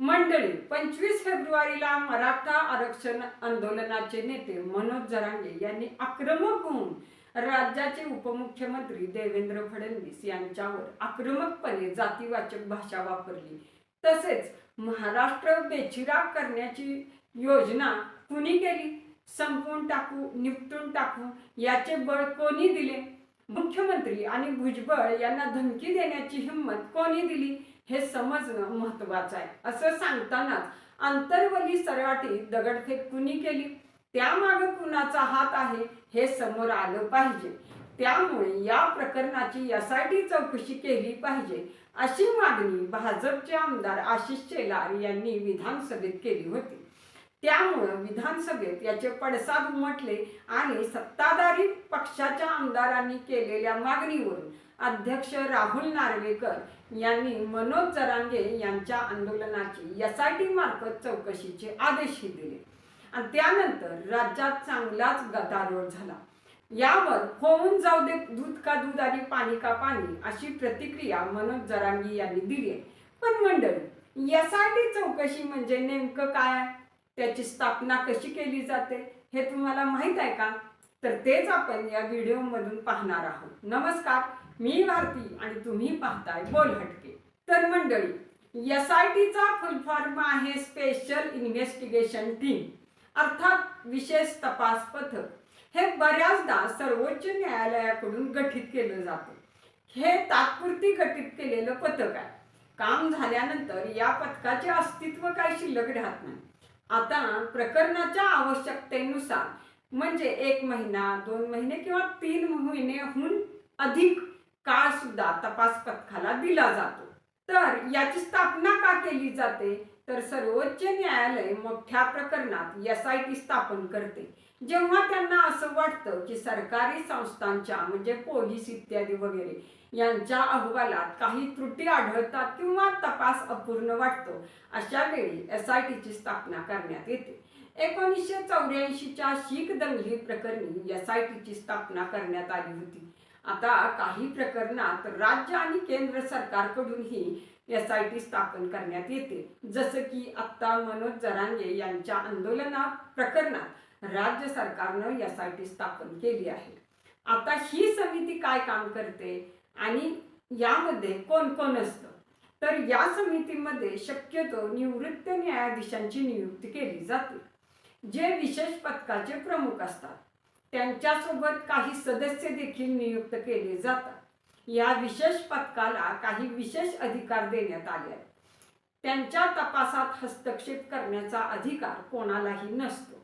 मंडळी पंचवीस फेब्रुवारीला मराठा आरक्षण आंदोलनाचे नेते मनोज जरांगे यांनी आक्रमक होऊन राज्याचे उपमुख्यमंत्री देवेंद्र फडणवीस यांच्यावर आक्रमकपणे जातीवाचक भाषा वापरली. तसेच महाराष्ट्र बेचिराग करण्याची योजना कुणी केली? संपवून टाकू निपटून टाकू याचे बळ कोणी दिले? मुख्यमंत्री आणि भुजबळ यांना धमकी देण्याची हिंमत कोणी दिली? हे समजणं महत्वाचं आहे. असं सांगतानाच आंतरवली सराटी दगडफेक कुणी केली? त्यामागे कुणाचा हात आहे हे समोर आलं पाहिजे. त्यामुळे या प्रकरणाची एस आय टी चौकशी केली पाहिजे. अशी मागणी भाजपचे आमदार आशिष शेलार यांनी विधानसभेत केली होती. त्यामुळं विधानसभेत याचे पडसाद उमटले आणि सत्ताधारी पक्षाच्या आमदारांनी केलेल्या मागणीवरून अध्यक्ष राहुल नार्वेकर यांनी मनोज जरांगे यांच्या आंदोलनाची एस आय टी मार्फत चौकशीचे आदेशही दिले. आणि त्यानंतर राज्यात चांगलाच गदारोळ झाला. यावर होऊन जाऊ दे दूध का दूध आणि पाणी का पाणी अशी प्रतिक्रिया मनोज जरांगी यांनी दिली आहे. पण मंडळी एस आय टी चौकशी म्हणजे नेमकं काय? आहे? त्याची स्थापना कशी केली जाते हे तुम्हाला माहीत आहे का? तर तेच आपण या व्हिडिओमधून पाहणार आहोत. नमस्कार मी भारती आणि तुम्ही पाहताय बोल हटके. तर मंडळी एस आय टीचा फुल फॉर्म आहे स्पेशल इन्व्हेस्टिगेशन टीम अर्थात विशेष तपास पथक. हे बऱ्याचदा सर्वोच्च न्यायालयाकडून गठीत केलं जातं. हे तात्पुरती गठीत केलेलं पथक आहे. काम झाल्यानंतर या पथकाचे अस्तित्व काय शिल्लक राहत नाही. आता प्रकरणाच्या आवश्यकतेनुसार म्हणजे एक महिना दोन महिने किंवा तीन महिनेहून अधिक काळ सुद्धा तपास पथकाला दिला जातो. तर याची स्थापना का केली जाते? तर सर्वोच्च न्यायालय मोठ्या प्रकरणात एस आय टी स्थापन करते. जेव्हा त्यांना असं वाटतं की सरकारी संस्थांच्या म्हणजे पोलीस इत्यादी वगैरे यांच्या अहवालात काही त्रुटी आढळतात किंवा तपास अपूर्ण वाटतो अशा वेळी एस आय टीची स्थापना करण्यात येते. एकोणीसशे चौऱ्याऐंशीच्या शीख दंगली प्रकरणी एस आय टीची स्थापना करण्यात आली होती. आता काही प्रकरणात राज्य आणि केंद्र सरकारकडूनही एस आय टी स्थापन करण्यात येते. जसं की आत्ता मनोज जरांगे यांच्या आंदोलना प्रकरणात राज्य सरकारनं एस आय टी स्थापन केली आहे. आता ही समिती काय काम करते आणि यामध्ये कोण कोण असतं? तर या समितीमध्ये शक्यतो निवृत्त न्यायाधीशांची नियुक्ती केली जाते. जे विशेष पथकाचे प्रमुख असतात. त्यांच्यासोबत काही सदस्य देखील नियुक्त केले जातात. या विशेष पथकाला काही विशेष अधिकार देण्यात आले आहेत. त्यांच्या तपासात हस्तक्षेप करण्याचा अधिकार कोणालाही नसतो.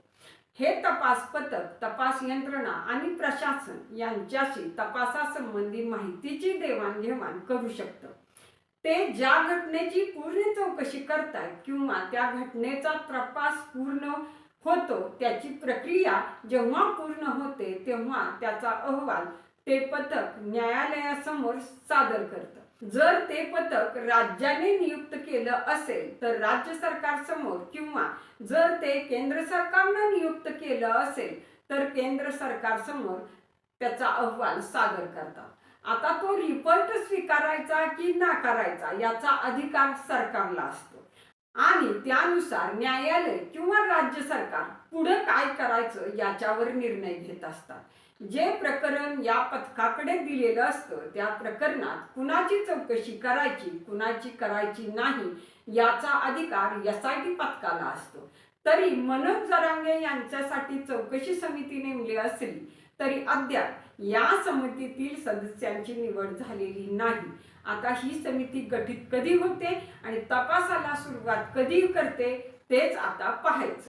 हे तपास पथक तपास यंत्रणा आणि प्रशासन यांच्याशी तपासासंबंधी माहितीची देवाणघेवाण करू शकतं. ते ज्या घटनेची पूर्ण चौकशी करतायत किंवा त्या घटनेचा तपास पूर्ण होतो. त्याची प्रक्रिया जेव्हा पूर्ण होते तेव्हा त्याचा अहवाल ते पथक न्यायालयासमोर सादर करतं. जर ते पथक राज्याने नियुक्त केलं असेल तर राज्य सरकार समोर किंवा जर ते केंद्र सरकारनं नियुक्त केलं असेल तर केंद्र सरकार समोर त्याचा अहवाल सादर करतात. आता तो रिपोर्ट स्वीकारायचा की नाकारायचा याचा अधिकार सरकारला असतो. आणि त्यानुसार न्यायालय किंवा राज्य सरकार पुढे काय करायचं याच्यावर निर्णय घेत असतात. जे प्रकरण या पथकाकडे दिलेलं असतं त्या प्रकरणात कुणाची चौकशी करायची कुणाची करायची नाही याचा अधिकार एस आय टी पथकाला असतो. तरी मनोज जरांगे यांच्यासाठी चौकशी समिती नेमली असली तरी अद्याप या समितीतील सदस्यांची निवड झालेली नाही. आता ही समिती गठीत कधी होते आणि तपासाला सुरुवात कधी करते तेच आता पाहायचं.